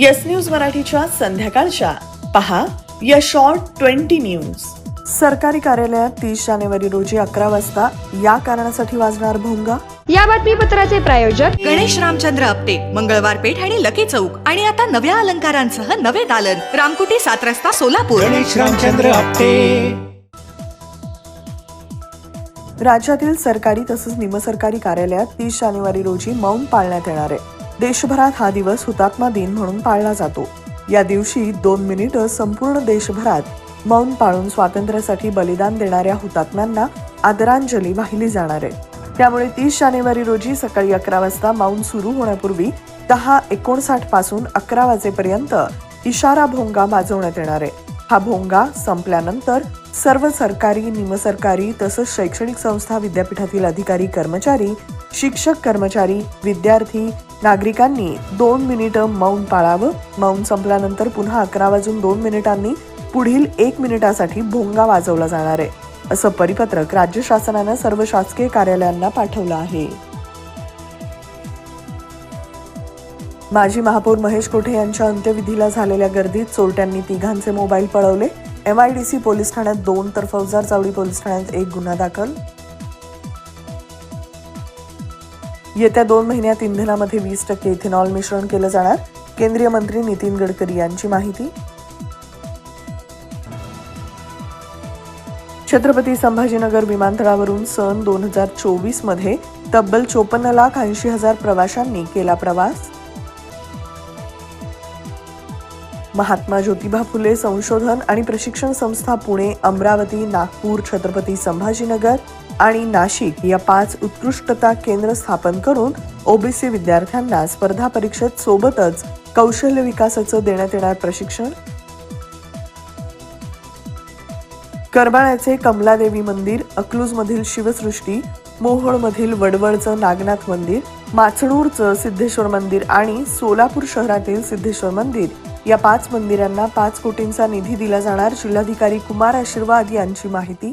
Yes news मराठीच्या संध्याकाळच्या. पहा या शॉर्ट ट्वेंटी न्यूज सरकारी कार्यालयात तीस जानेवारी रोजी अकरा वाजता या कारणासाठी वाजणार भोंगा. या बातमीपत्राचे प्रायोजक गणेश रामचंद्र आपटे मंगळवार पेठ आणि लकी चौक. आणि आता नव्या अलंकारांसह नवे दालन. रामकुटी सात रस्ता सोलापूर. गणेश रामचंद्र आपटे. राज्यातील सरकारी तसंच निमसरकारी कार्यालयात तीस जानेवारी रोजी मौन पाळण्यात येणार आहे. देशभरात हा दिवस हुतात्मा दिन म्हणून पाळला जातो. या दिवशी दोन मिनिटं संपूर्ण देशभरात मौन पाळून स्वातंत्र्यासाठी बलिदान देणाऱ्या हुतात्म्यांना आदरांजली वाहिली जाणार आहे. त्यामुळे तीस जानेवारी रोजी सकाळी अकरा वाजता मौन सुरू होण्यापूर्वी दहा एकोणसाठपासून अकरा वाजेपर्यंत इशारा भोंगा वाजवण्यात येणार आहे. हा भोंगा संपल्यानंतर सर्व सरकारी निमसरकारी तसंच शैक्षणिक संस्था विद्यापीठातील अधिकारी कर्मचारी शिक्षक कर्मचारी विद्यार्थी नागरिकांनी दोन मिनिटं मौन पाळावं. मौन संपल्यानंतर पुन्हा अकरा वाजून दोन मिनिटांनी पुढील एक मिनिटासाठी भोंगा वाजवला जाणार आहे असं परिपत्रक राज्य शासनानं सर्व शासकीय कार्यालयांना पाठवलं आहे. माजी महापौर महेश कोठे यांच्या अंत्यविधीला झालेल्या गर्दीत चोरट्यांनी तिघांचे मोबाईल पळवले. एमआयडीसी पोलीस ठाण्यात दोन तर फौजदार चावडी पोलीस ठाण्यात एक गुन्हा दाखल येत्या दोन महिन्यात इंधनामध्ये वीस टक्के इथेनॉल मिश्रण केलं जाणार. केंद्रीय मंत्री नितीन गडकरी यांची माहिती. छत्रपती संभाजीनगर विमानतळावरून सन दोन हजार चोवीसमध्ये तब्बल चोपन्न लाख ऐंशी हजार प्रवाशांनी केला प्रवास. महात्मा ज्योतिबा फुले संशोधन आणि प्रशिक्षण संस्था पुणे अमरावती नागपूर छत्रपती संभाजीनगर आणि नाशिक या पाच उत्कृष्टता केंद्र स्थापन करून ओबीसी विद्यार्थ्यांना स्पर्धा परीक्षेत सोबतच कौशल्य विकासाचं देण्यात येणार प्रशिक्षण? करबाळ्याचे कमलादेवी मंदिर अकलूजमधील शिवसृष्टी मोहोळमधील वडवळचं नागनाथ मंदिर माचणूरचं सिद्धेश्वर मंदिर आणि सोलापूर शहरातील सिद्धेश्वर मंदिर या पाच मंदिरांना पाच कोटींचा निधी दिला जाणार. जिल्हाधिकारी कुमार आशीर्वाद यांची माहिती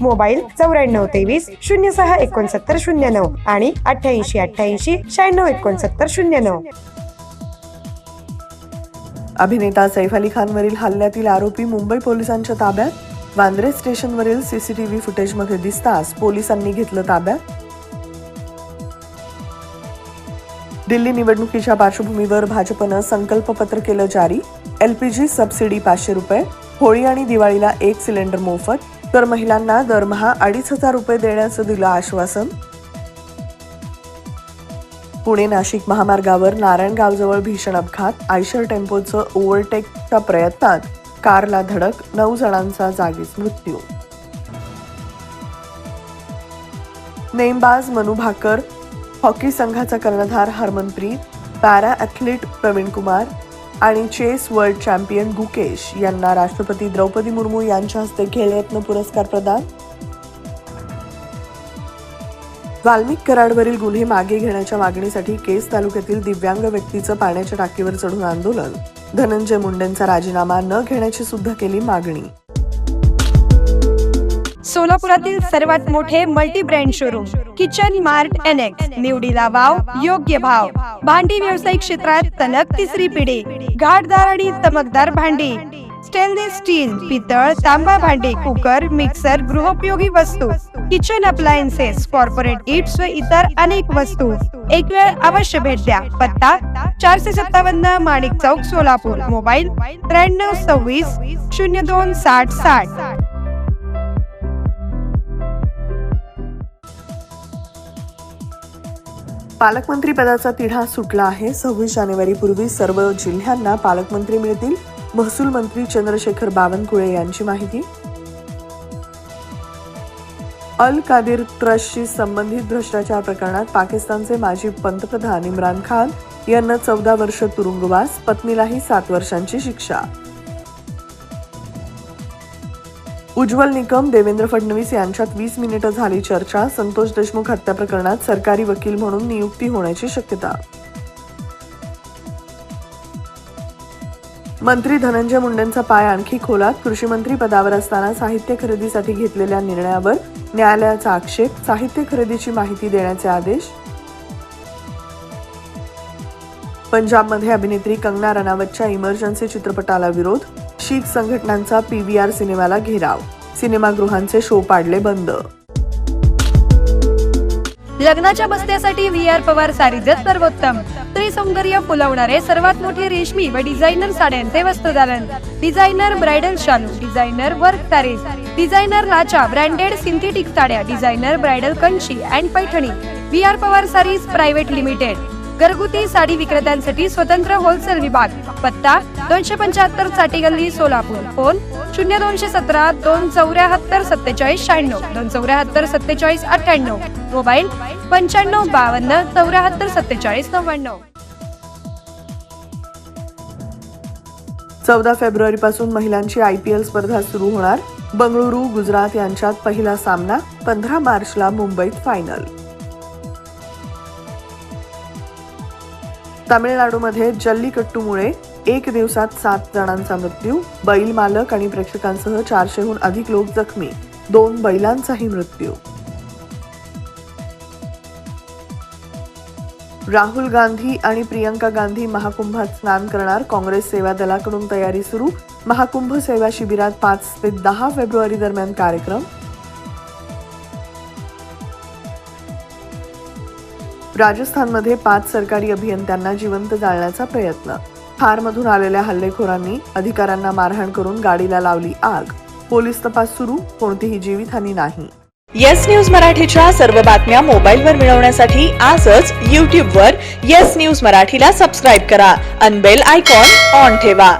मोबाईल चौऱ्याण्णव तेवीस शून्य सहा एकोणसत्तर शून्य नऊ आणि अठ्ठ्याऐंशी अठ्ठ्याऐंशी शहाण्णव एकोणसत्तर शून्य नऊ. अभिनेता सैफ अली खानवरील हल्ल्यातील आरोपी मुंबई पोलिसांच्या ताब्यात? वांद्रे स्टेशनवरील सीसीटीव्ही फुटेजमध्ये दिसताच पोलिसांनी घेतलं ताब्यात? दिल्ली निवडणुकीच्या पार्श्वभूमीवर भाजपनं संकल्पपत्र केलं जारी? एलपीजी सबसिडी पाचशे रुपये होळी आणि दिवाळीला एक सिलेंडर मोफत? तर महिलांना दरमहा अडीच हजार रुपये देण्याचं दिलं आश्वासन. पुणे नाशिक महामार्गावर नारायणगावजवळ भीषण अपघात आयशर टेम्पोचं ओव्हरटेकच्या प्रयत्नात कारला धडक नऊ जणांचा जागीच मृत्यू. नेमबाज मनु भाकर हॉकी संघाचा कर्णधार हरमनप्रीत पॅरा ॲथलीट प्रवीण कुमार आणि चेस वर्ल्ड चॅम्पियन गुकेश यांना राष्ट्रपती द्रौपदी मुर्मू यांच्या हस्ते खेळरत्न पुरस्कार प्रदान. वाल्मिक कराडवरील गुन्हे मागे घेण्याच्या मागणीसाठी केस तालुक्यातील दिव्यांग व्यक्तीचं पाण्याच्या टाकीवर चढून आंदोलन. धनंजय मुंडेंचा राजीनामा न घेण्याची सुद्धा केली मागणी. सोलापुरातील सर्वात मोठे multi brand showroom kitchen mart annex निवडीला वाव योग्य भाव. भांडी व्यावसायिक क्षेत्रात तलग तिसरी पिढी घाटदार आणि चमकदार भांडी स्टेनलेस स्टील पितळ तांबा भांडी कुकर मिक्सर गृहोपयोगी वस्तू किचन अप्लायन्सेस कॉर्पोरेट इट्स व इतर अनेक वस्तू. एक वेळ अवश्य भेट द्या. पत्ता चारशे सत्तावन्न माणिक चौक सोलापूर. मोबाईल त्र्याण्णव सव्वीस शून्य दोन साठ साठ. पालकमंत्री पदाचा तिढा सुटला आहे. सव्वीस जानेवारी पूर्वी सर्व जिल्ह्यांना पालकमंत्री मिळतील. महसूल मंत्री चंद्रशेखर बावनकुळे यांची माहिती. अल कादिर ट्रस्टशी संबंधित भ्रष्टाचार प्रकरणात पाकिस्तानचे माजी पंतप्रधान इम्रान खान यांना चौदा वर्ष तुरुंगवास पत्नीलाही सात वर्षांची शिक्षा. उज्ज्वल निकम देवेंद्र फडणवीस यांच्यात वीस मिनिटं झाली चर्चा. संतोष देशमुख हत्या प्रकरणात सरकारी वकील म्हणून नियुक्ती होण्याची शक्यता. मंत्री धनंजय मुंडेंचा पाय आणखी खोलात. कृषी मंत्री पदावर असताना साहित्य खरेदीसाठी घेतलेल्या निर्णयावर न्यायालयाचा आक्षेप. साहित्य खरेदीची माहिती देण्याचे आदेश. पंजाबमध्ये अभिनेत्री कंगना रनावतच्या इमर्जन्सी चित्रपटाला विरोध. शीख संघटनांचा पीव्हीआर सिनेमाला घेराव. सिनेमागृहांचे शो पाडले बंद. लग्नाच्या बस्त्यासाठी व्ही आर पवार सारीजच सर्वोत्तम. स्त्री सौंदर्य फुलवणारे सर्वात मोठे रेशमी व डिझायनर साड्यांचे वस्त्रदालन डिझायनर ब्रायडल शालू डिझायनर वर्क सारीज डिझायनर लाचा ब्रँडेड सिंथेटिक साड्या designer bridal Kanchi and Paithani. V R Pawar saris private limited. घरगुती साडी विक्रेत्यांसाठी स्वतंत्र होलसेल विभाग पत्ता दोनशे पंच्याहत्तरसाठी गल्ली सोलापूर. फोन शून्य दोनशे सतरा दोन चौऱ्याहत्तर सत्तेचाळीस शहाण्णव दोन चौऱ्याहत्तर सत्तेचाळीस अठ्ठ्याण्णव. मोबाईल पंच्याण्णव बावन्न चौऱ्याहत्तर सत्तेचाळीस नव्याण्णव. चौदा फेब्रुवारी पासून महिलांची आय पी एल स्पर्धा सुरू होणार. बंगळुरू गुजरात यांच्यात पहिला सामना पंधरा मार्चला मुंबईत फायनल तामिळनाडूमध्ये जल्लीकट्टूमुळे एक दिवसात सात जणांचा मृत्यू बैल मालक आणि प्रेक्षकांसह चारशेहून अधिक लोक जखमी दोन बैलांचाही मृत्यू. राहुल गांधी आणि प्रियंका गांधी महाकुंभात स्नान करणार काँग्रेस सेवा दलाकडून तयारी सुरू महाकुंभ सेवा शिबिरात पाच ते दहा फेब्रुवारी दरम्यान कार्यक्रम राजस्थानमध्ये पाच सरकारी अभियंत्यांना जिवंत जाळण्याचा प्रयत्न. थारमधून आलेल्या हल्लेखोरांनी अधिकाऱ्यांना मारहाण करून गाडीला लावली आग. पोलीस तपास सुरू कोणतीही जीवितहानी नाही. येस न्यूज मराठीच्या सर्व बातम्या मोबाईलवर मिळवण्यासाठी आजच यूट्यूबवर येस न्यूज मराठीला सबस्क्राईब करा. अनबेल आयकॉन ऑन ठेवा.